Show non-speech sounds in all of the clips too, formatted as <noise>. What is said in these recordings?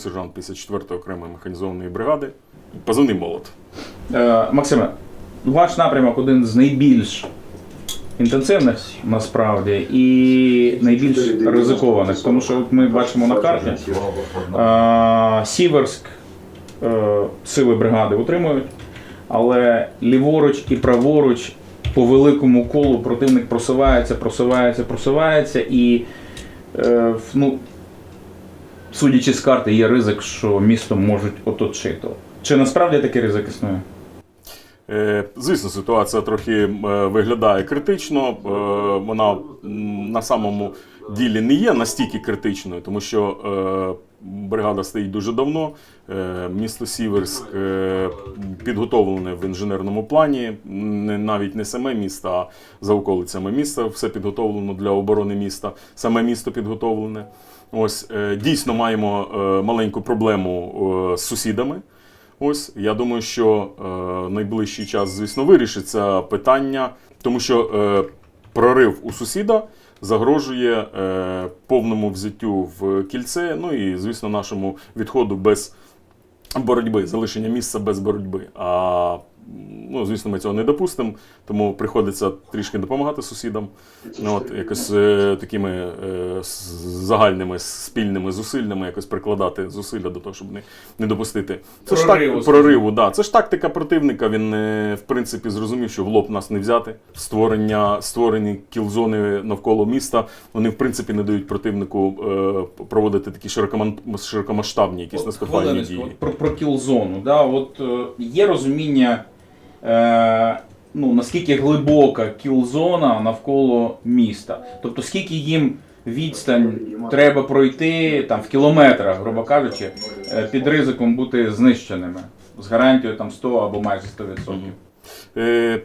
сержант 54-ї окремої механізованої бригади. Позивний молот. Е, Максиме, ваш напрямок один з найбільш інтенсивних насправді і найбільш ризикованих, тому що от ми бачимо на карті е, Сіверськ е, сили бригади утримують, але ліворуч і праворуч по великому колу противник просувається, просувається, просувається і е, ну, судячи з карти, є ризик, що місто можуть оточити. Чи насправді такий ризик існує? Е, Звісно, ситуація трохи е, виглядає критично. Е, Вона на самому ділі не є настільки критичною, тому що бригада стоїть дуже давно. Е, Місто Сіверськ е, підготовлене в інженерному плані. Навіть не саме місто, а за околицями міста. Все підготовлено для оборони міста. Саме місто підготовлене. Ось е, дійсно маємо маленьку проблему з сусідами. Ось я думаю, що найближчий час, звісно, вирішиться питання, тому що прорив у сусіда загрожує е, повному взяттю в кільце. Ну і звісно, нашому відходу без боротьби, залишення місця без боротьби. А ну, звісно, ми цього не допустимо, тому приходиться трішки допомагати сусідам. Ну, от, якось е, такими е, загальними спільними зусиллями якось прикладати зусилля до того, щоб не, не допустити. Це ж так, прориву, да. Це ж тактика противника. Він е, в принципі зрозумів, що в лоб нас не взяти. Створення створені кілзони навколо міста. Вони в принципі не дають противнику е, проводити такі широкоман- широкомасштабні якісь наступальні Хвилиночку, дії. от про, про кілзону. Да? От, е, є розуміння, ну, наскільки глибока кілзона навколо міста. Тобто, скільки їм відстань треба пройти там, в кілометрах, грубо кажучи, е, під ризиком бути знищеними. З гарантією там 100 або майже 100%.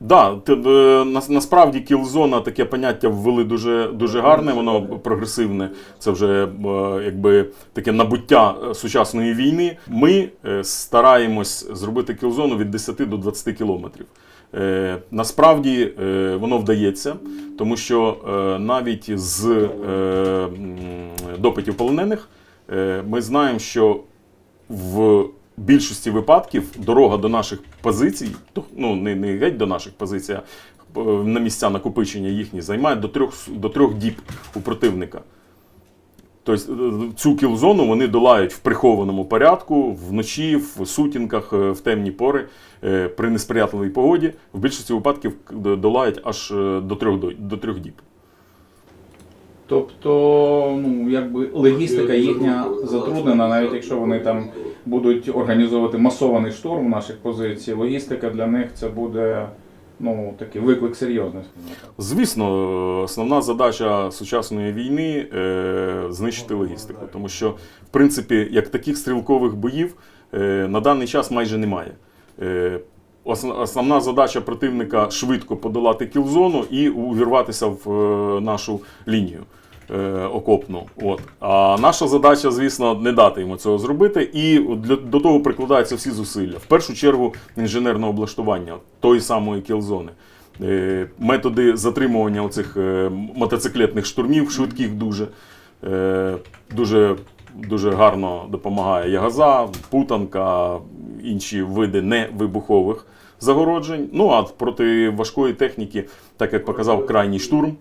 Е, да, е, на, насправді кілзона таке поняття ввели дуже, дуже гарне, воно прогресивне. Це вже е, якби таке набуття е, сучасної війни. Ми стараємось зробити кілзону від 10 до 20 кілометрів. Насправді воно вдається, тому що навіть з допитів полонених ми знаємо, що в більшості випадків дорога до наших позицій, ну не, не геть до наших позицій, а е, на місця накопичення їхні займає до трьох, до трьох діб у противника. Тобто е, цю кілзону вони долають в прихованому порядку, вночі, в сутінках, е, в темні пори, при несприятливій погоді. В більшості випадків долають аж до трьох, до, до трьох діб. Тобто, ну, якби логістика їхня затруднена, навіть якщо вони там будуть організовувати масований штурм наших позицій, логістика для них це буде ну, такий виклик серйозний. Звісно, основна задача сучасної війни е, знищити логістику, тому що, в принципі, як таких стрілкових боїв е, на даний час майже немає. Е, Основна задача противника швидко подолати кілзону і увірватися в е, нашу лінію окопну. От. А наша задача, звісно, не дати йому цього зробити, і для, до того прикладаються всі зусилля. В першу чергу інженерне облаштування тої самої кілзони. Е, Методи затримування оцих е, мотоциклетних штурмів, швидких дуже, е, дуже, дуже гарно допомагає ягоза, путанка, інші види невибухових загороджень. Ну а проти важкої техніки, так як показав крайній штурм, е,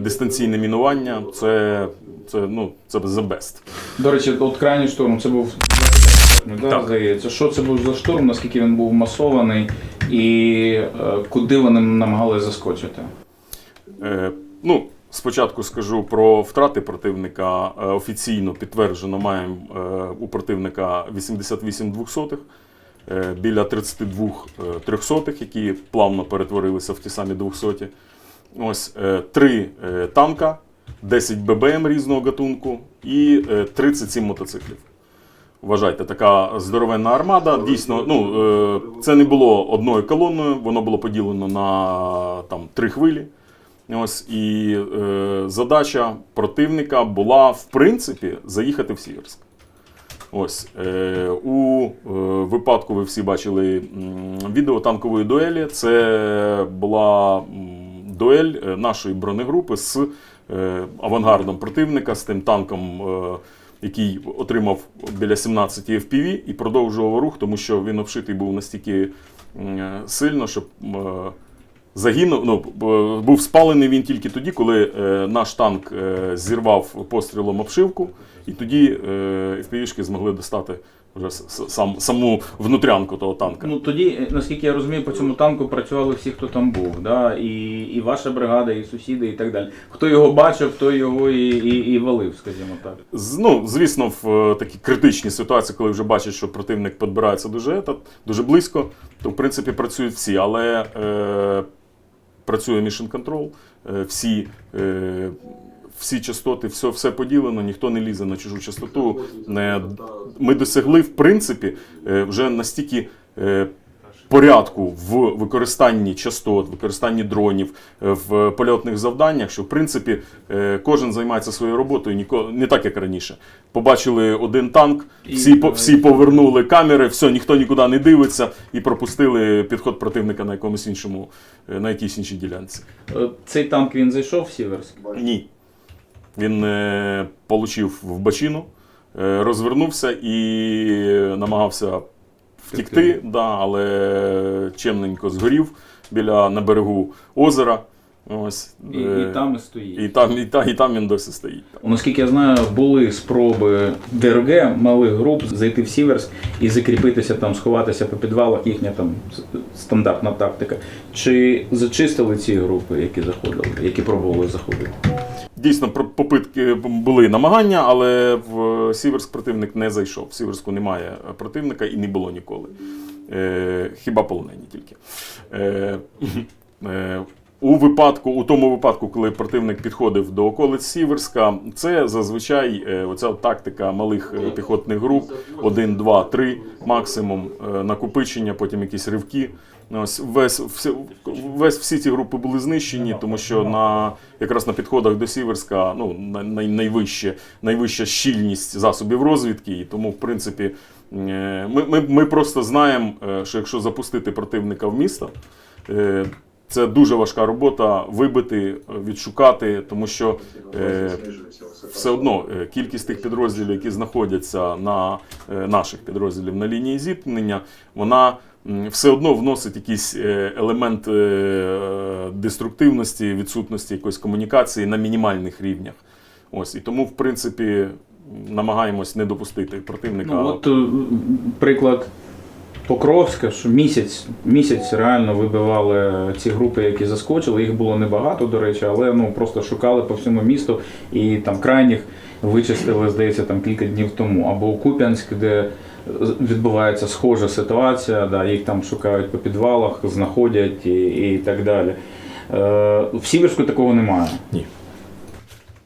дистанційне мінування це, це, ну, це the best. До речі, от крайній штурм це був да, Так. здається. Що це був за штурм, наскільки він був масований і е, куди вони намагалися заскочити? Е, ну, спочатку скажу про втрати противника. Е, офіційно підтверджено маємо е, у противника 88 двохсотих, е, біля 32 е, трьохсотих, які плавно перетворилися в ті самі двохсоті. Ось е, три е, танка, 10 ББМ різного гатунку і е, 37 мотоциклів. Вважайте, така здоровенна армада. Дійсно, ну е, це не було одною колоною, воно було поділено на там три хвилі. Ось і е, задача противника була, в принципі, заїхати в Сіверськ. Ось е, у е, випадку ви всі бачили м, відео танкової дуелі. Це була дуель е, нашої бронегрупи з е, авангардом противника, з тим танком, е, який отримав біля 17 FPV і продовжував рух, тому що він обшитий був настільки сильно, щоб е, загинув. Ну, був спалений він тільки тоді, коли наш танк зірвав пострілом обшивку, і тоді е, FPV-шки змогли достати вже сам, саму внутрянку того танка. Ну тоді, е, наскільки я розумію, по цьому танку працювали всі, хто там був. Да? І, і ваша бригада, і сусіди, і так далі. Хто його бачив, той його і, і, і валив, скажімо так. З- Ну, звісно, в е, такі критичні ситуації, коли вже бачать, що противник підбирається дуже, етат, дуже близько, то в принципі працюють всі. Але е, працює Mission Control, е, всі, е, всі частоти, все, все поділено, ніхто не лізе на чужу частоту. Ми досягли, в принципі, е, вже настільки. Е, Порядку в використанні частот, використанні дронів, е, в польотних завданнях, що в принципі кожен займається своєю роботою, ніко- не так як раніше. Побачили один танк, всі, по- всі повернули камери, все, ніхто нікуди не дивиться і пропустили підход противника на якомусь іншому, на якійсь іншій ділянці. Цей танк він зайшов в Сіверськ. Ні. Він е, получив в бачину, е, розвернувся і намагався втікти, да, але чемненько згорів біля на берегу озера. Ось, І, е, і там і стоїть. і, там, і, та- і там він досі стоїть. Наскільки я знаю, були спроби ДРГ малих груп зайти в Сіверськ і закріпитися там, сховатися по підвалах, їхня там стандартна тактика. Чи зачистили ці групи, які заходили, які пробували заходити? Дійсно, попитки були намагання, але в Сіверськ противник не зайшов. В Сіверську немає противника і не було ніколи. Е, хіба полонені тільки. Е, е, у випадку, у тому випадку, коли противник підходив до околиць Сіверська, це зазвичай оця тактика малих піхотних груп: 1, 2, 3 максимум накопичення, потім якісь ривки. Ось весь, всі, весь всі ці групи були знищені, тому що на якраз на підходах до Сіверська ну, най, най- найвище, найвища щільність засобів розвідки, і тому, в принципі, е, ми, ми, ми просто знаємо, е, що якщо запустити противника в місто, е, це дуже важка робота вибити, відшукати, тому що е, все одно кількість тих підрозділів, які знаходяться на е, наших підрозділів на лінії зіткнення, вона все одно вносить якийсь е, елемент е, деструктивності, відсутності якоїсь комунікації на мінімальних рівнях. Ось і тому, в принципі, намагаємось не допустити противника. Ну, от е, приклад Покровська, що місяць, місяць реально вибивали ці групи, які заскочили. Їх було небагато, до речі, але ну просто шукали по всьому місту і там крайніх вичистили, здається, там кілька днів тому. Або Куп'янськ, де відбувається схожа ситуація, да, їх там шукають по підвалах, знаходять і, і так далі. Е, в Сіверську такого немає.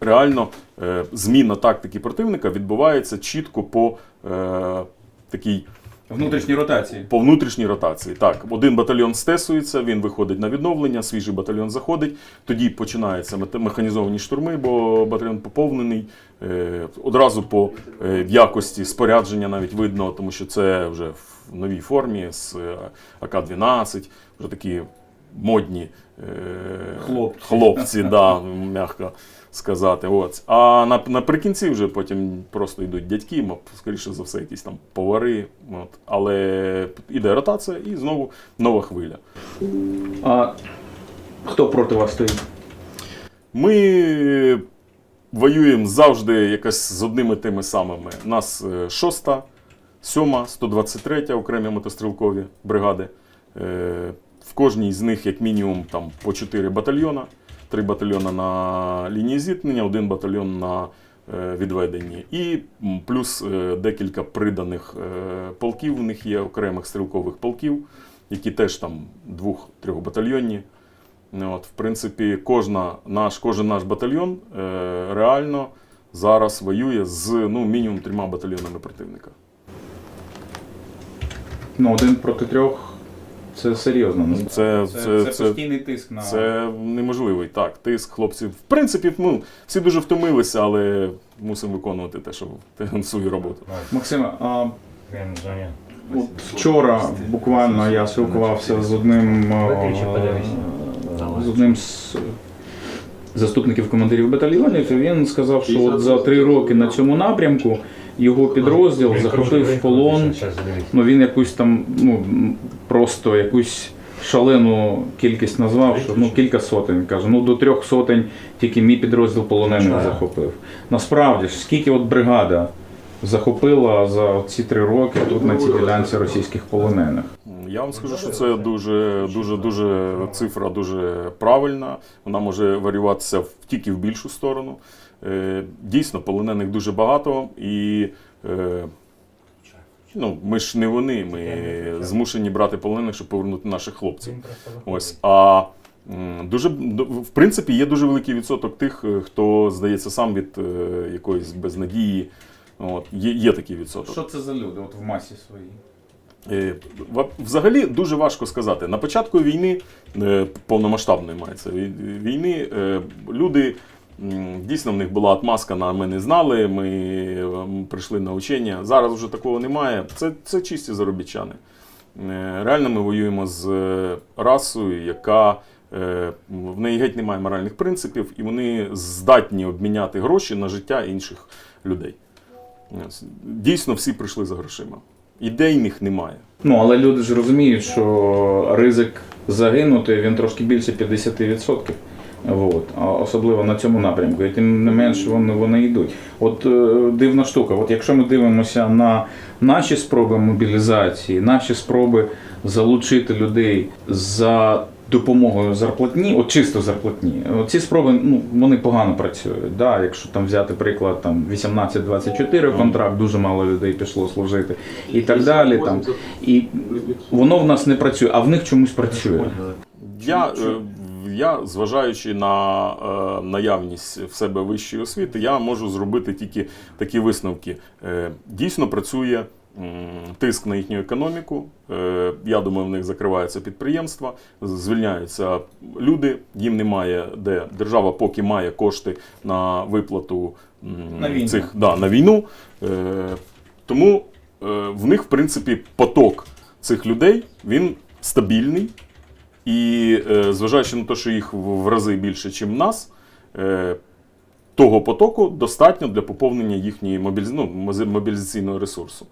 реально е, зміна тактики противника відбувається чітко по е, такій Внутрішні ротації. по внутрішній ротації. Так, один батальйон стесується, він виходить на відновлення, свіжий батальйон заходить. Тоді починаються механізовані штурми, бо батальйон поповнений. Е, Одразу по е, якості спорядження навіть видно, тому що це вже в новій формі з е, АК-12, вже такі модні Хлопці. хлопці да, м'яко сказати. От. А наприкінці вже потім просто йдуть дядьки, скоріше за все, якісь там повари. От. Але іде ротація і знову нова хвиля. А хто проти вас стоїть? Ми воюємо завжди якось з одними тими самими. Нас е, шоста, сьома, 123 окремі мотострілкові бригади. В кожній з них, як мінімум, там по 4 батальйона. Три батальйона на лінії зіткнення, один батальйон на е, відведенні. І плюс е, декілька приданих е, полків. У них є окремих стрілкових полків, які теж там двох-трьох батальйонні. Ну, От, в принципі, кожна наш, кожен наш батальйон е, реально зараз воює з ну, мінімум трьома батальйонами противника. Ну, один проти трьох це серйозно. Це, Це, це, це, це, постійний тиск на це неможливий. Так, тиск, хлопці. В принципі, ну, всі дуже втомилися, але мусимо виконувати те, що те, свою роботу. Максиме, а от вчора буквально я спілкувався з одним з одним з заступників командирів батальйонів, він сказав, що от за три роки на цьому напрямку його підрозділ захопив в полон. Ну він якусь там, ну просто якусь шалену кількість назвав, що ну кілька сотень. Каже, ну до трьох сотень тільки мій підрозділ полонених захопив. Насправді ж, скільки от бригада захопила за ці три роки тут на цій ділянці російських полонених. Я вам скажу, що це дуже, дуже, дуже цифра дуже правильна. Вона може варіюватися в- тільки в більшу сторону. Е, Дійсно, полонених дуже багато, і е, ну, ми ж не вони. Ми змушені брати полонених, щоб повернути наших хлопців. Ось. А дуже в принципі є дуже великий відсоток тих, е, хто здається сам від е, якоїсь безнадії. От, є, є такий відсоток. Що це за люди от в масі своїй? Взагалі дуже важко сказати. На початку війни, повномасштабної мається війни, люди дійсно в них була отмазка на ми не знали, ми прийшли на учення. Зараз вже такого немає. Це, це чисті заробітчани. Е, Реально ми воюємо з е, расою, яка е, в неї геть немає моральних принципів, і вони здатні обміняти гроші на життя інших людей. Дійсно, всі прийшли за грошима. Ідейних немає. Ну, але люди ж розуміють, що ризик загинути він трошки більше 50%. От, особливо на цьому напрямку. І тим не менш вони, вони йдуть. От е, дивна штука. От якщо ми дивимося на наші спроби мобілізації, наші спроби залучити людей за допомогою зарплатні, от чисто зарплатні, от ці спроби ну, вони погано працюють. Да? Якщо там взяти приклад там 18-24 контракт, дуже мало людей пішло служити і так далі. Там. І воно в нас не працює, а в них чомусь працює. Я, е, я зважаючи на е, наявність в себе вищої освіти, я можу зробити тільки такі висновки. Е, дійсно працює тиск на їхню економіку. Е, я думаю, в них закриваються підприємства, звільняються люди. Їм немає де держава, поки має кошти на виплату На війну. цих да, на війну. Е, тому е, в них, в принципі, поток цих людей він стабільний. І е, зважаючи на те, що їх в рази більше, ніж нас, е, того потоку достатньо для поповнення їхньої мобіліз... ну, мобілізаційного ресурсу.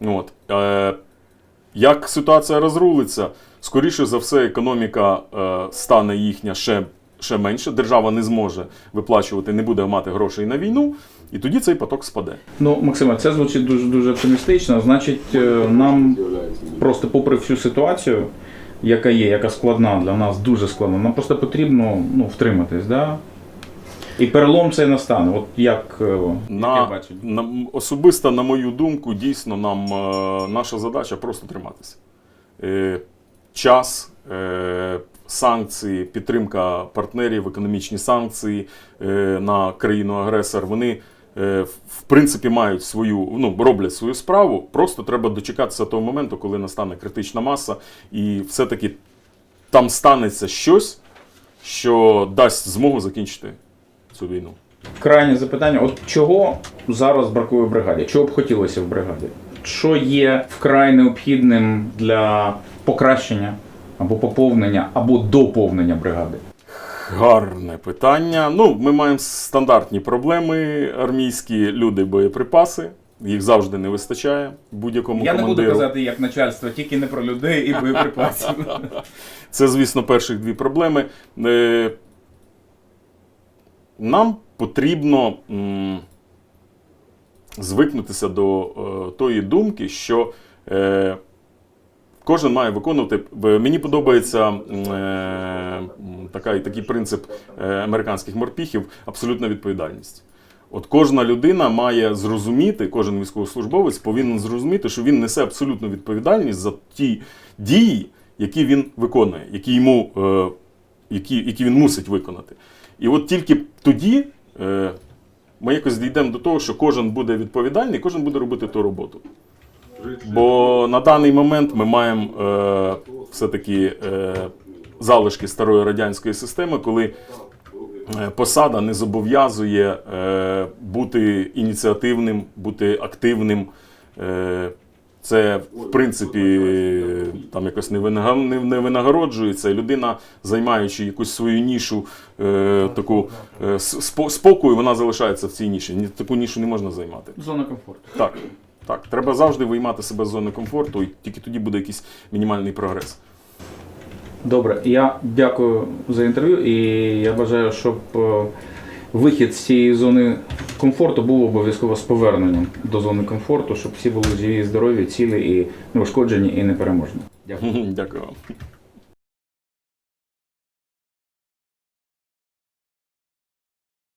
От. Е, як ситуація розрулиться, скоріше за все, економіка стане їхня ще, ще менше. Держава не зможе виплачувати, не буде мати грошей на війну, і тоді цей поток спаде. Ну, Максиме, це звучить дуже дуже оптимістично. Значить, нам просто попри всю ситуацію, яка є, яка складна для нас, дуже складна, нам просто потрібно ну, втриматись, да? І перелом цей настане. От як, е, На, бачення? на, особисто, на мою думку, дійсно нам е, наша задача просто триматися. Е, час, е, санкції, підтримка партнерів, економічні санкції е, на країну-агресор, вони в- в принципі мають свою, ну, роблять свою справу. Просто треба дочекатися того моменту, коли настане критична маса, і все-таки там станеться щось, що дасть змогу закінчити цю війну. Крайнє запитання: от чого зараз бракує в бригаді? Чого б хотілося в бригаді? Що є вкрай необхідним для покращення або поповнення, або доповнення бригади? Гарне питання. Ну, ми маємо стандартні проблеми армійські люди, боєприпаси. Їх завжди не вистачає будь-якому Я не буду казати як начальство, тільки не про людей і боєприпасів. <laughs> Це, звісно, перших дві проблеми. Е, Нам потрібно звикнутися до е, тої думки, що е, кожен має виконувати. Мені подобається е, така, такий принцип е, американських морпіхів абсолютна відповідальність. От кожна людина має зрозуміти, кожен військовослужбовець повинен зрозуміти, що він несе абсолютну відповідальність за ті дії, які він виконує, які йому, е, які, які він мусить виконати. І от тільки тоді е, ми якось дійдемо до того, що кожен буде відповідальний, кожен буде робити ту роботу. Бо на даний момент ми маємо е, все-таки е, залишки старої радянської системи, коли е, посада не зобов'язує е, бути ініціативним, бути активним. Е, Це в принципі там якось не винага- не- не винагороджується. Людина, займаючи якусь свою нішу, е, таку е, спокою, вона залишається в цій ніші. Таку нішу не можна займати. Зона комфорту. Так, так, треба завжди виймати себе з зони комфорту, і тільки тоді буде якийсь мінімальний прогрес. Добре, я дякую за інтерв'ю і я бажаю, щоб е, вихід з цієї зони комфорту був обов'язково з поверненням до зони комфорту, щоб всі були живі, здорові, цілі і неушкоджені і непереможні. Дякую. <laughs> Дякую вам.